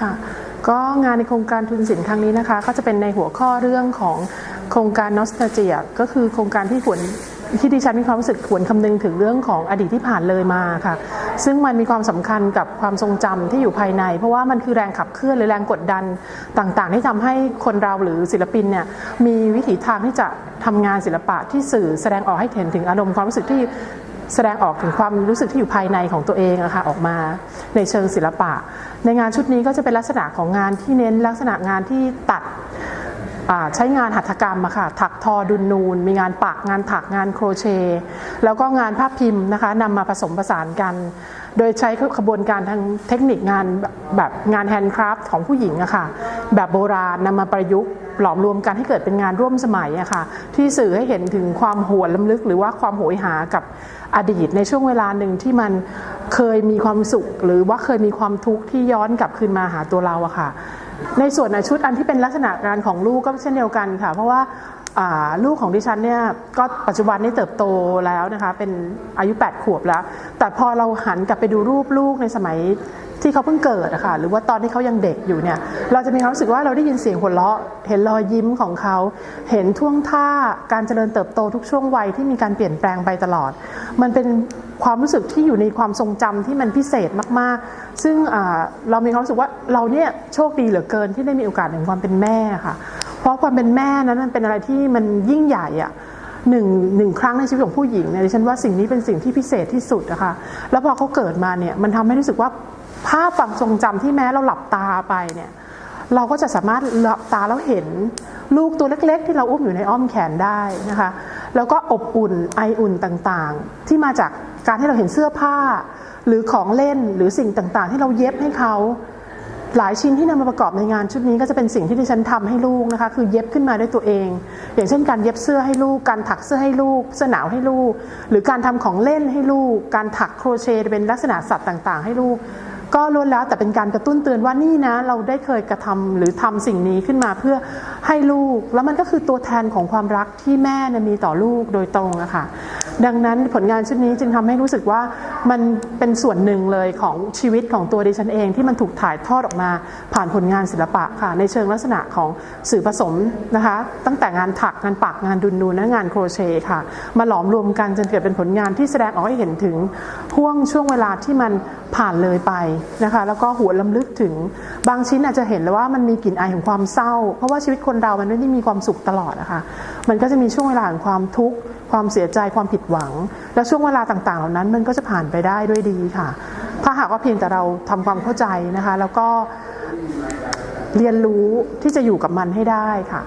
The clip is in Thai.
ค่ะก็งานในโครงการทุนสินครั้งนี้นะคะ ก็จะเป็นในหัวข้อเรื่องของโครงการนอสตาเจียก็คือโครงการที่หวนที่ดิฉันมีความรู้สึกหวนคำนึงถึงเรื่องของอดีตที่ผ่านเลยมาค่ะ ซึ่งมันมีความสำคัญกับความทรงจำที่อยู่ภายใน เพราะว่ามันคือแรงขับเคลื่อนหรือแรงกดดันต่างๆ ที่ทำให้คนเราหรือศิลปินเนี่ยมีวิถีทางที่จะทำงานศิลปะที่สื่อแสดงออกให้เห็นถึงอารมณ์ความรู้สึกที่ แสดงออกถึงความรู้สึกที่อยู่ภายในของตัวเองนะคะออกมาในเชิงศิลปะ ในงานชุดนี้ก็จะเป็นลักษณะของงานที่เน้นลักษณะงานที่ตัด ใช้งานหัตถกรรมอะค่ะถักทอดุนนูน มีงานปักงานถักงานโครเชต์แล้วก็งานภาพพิมพ์นะคะนำมาผสมผสานกัน โดยใช้ขบวนการทางเทคนิคงานแบบงานแฮนด์คราฟต์ของผู้หญิงอะค่ะแบบโบราณนำมาประยุกต์หลอมรวมกันให้เกิดเป็นงานร่วมสมัยอะค่ะที่สื่อให้เห็นถึงความหวนล้ำลึก หรือว่าความโหยหากับอดีตในช่วงเวลาหนึ่งที่มันเคยมีความสุข หรือว่าเคยมีความทุกข์ที่ย้อนกลับคืนมาหาตัวเราอะค่ะ ในส่วนชุดอันที่เป็นลักษณะงานของลูกก็เช่นเดียวกันค่ะ เพราะว่าลูกของดิฉันเนี่ยก็ปัจจุบันนี้เติบโตแล้วนะคะเป็นอายุ 8 ขวบแล้ว แต่พอเราหันกลับไปดูรูปลูกในสมัยที่เขาเพิ่งเกิดอะค่ะหรือว่าตอนที่เขายังเด็กอยู่เนี่ยเราจะมีความรู้สึกว่าเราได้ยินเสียงหัวเราะ เห็นรอยยิ้มของเขา เห็นท่วงท่าการเจริญเติบโตทุกช่วงวัยที่มีการเปลี่ยนแปลงไปตลอด มันเป็น ความรู้สึกที่อยู่ในความทรงจำที่มันพิเศษมากๆ ซึ่งเรามีความรู้สึกว่าเราเนี่ยโชคดีเหลือเกินที่ได้มีโอกาสถึงความเป็นแม่ค่ะ เพราะความเป็นแม่นั้นมันเป็นอะไรที่มันยิ่งใหญ่อะหนึ่งหนึ่งครั้งในชีวิตของผู้หญิงเนี่ยดิฉันว่าสิ่งนี้เป็นสิ่งที่พิเศษที่สุดนะคะแล้วพอเขาเกิดมาเนี่ยมันทำให้รู้สึกว่าภาพความทรงจำที่แม้เราหลับตาไปเนี่ยเราก็จะสามารถหลับตาแล้วเห็นลูกตัวเล็ก ๆ ที่เราอุ้มอยู่ในอ้อมแขนได้นะคะ แล้วก็อบอุ่นไออุ่นต่างๆ ที่มาจาก การที่เราเห็นเสื้อผ้า หรือของเล่นหรือสิ่งต่างๆ ที่เราเย็บให้เขาหลายชิ้นที่นำมาประกอบในงานชุดนี้ก็จะเป็นสิ่งที่ดิฉันทำให้ลูกนะคะคือเย็บขึ้นมาด้วยตัวเอง อย่างเช่นการเย็บเสื้อให้ลูก การถักเสื้อให้ลูกเสื้อหนาวให้ลูก หรือการทำของเล่นให้ลูก การถักโครเชต์เป็นลักษณะสัตว์ต่างๆ ให้ลูก ก็ล้วนแล้วแต่เป็นการกระตุ้นเตือนว่านี่นะ เราได้เคยกระทำหรือทำสิ่งนี้ขึ้นมาเพื่อให้ลูก แล้วมันก็คือตัวแทนของความรักที่แม่เนี่ยมีต่อลูกโดยตรงอะค่ะ ดังนั้นผลงานชุดนี้จึงทำให้รู้สึกว่ามันเป็นส่วนหนึ่งเลยของชีวิตของตัวดิฉันเอง ที่มันถูกถ่ายทอดออกมาผ่านผลงานศิลปะค่ะในเชิงลักษณะของสื่อผสมนะคะ ตั้งแต่งานถักงานปักงานดุนนูนและงานโครเชต์ค่ะ มาหลอมรวมกันจนเกิดเป็นผลงานที่แสดงออกให้เห็นถึงห่วงช่วงเวลาที่มันผ่านเลยไปนะคะ แล้วก็หัวนลำลึกถึงบางชิ้นอาจจะเห็นแล้วว่ามันมีกลิ่นอายของความเศร้า เพราะว่าชีวิตคนเรามันไม่ได้มีความสุขตลอดนะคะมันก็จะมีช่วงเวลาของความทุกข์ ความเสียใจความผิดหวัง และช่วงเวลาต่างๆ เหล่านั้นมันก็จะผ่านไปได้ด้วยดีค่ะ ถ้าหากว่าเพียงแต่เราทำความเข้าใจนะคะ แล้วก็เรียนรู้ที่จะอยู่กับมันให้ได้ค่ะ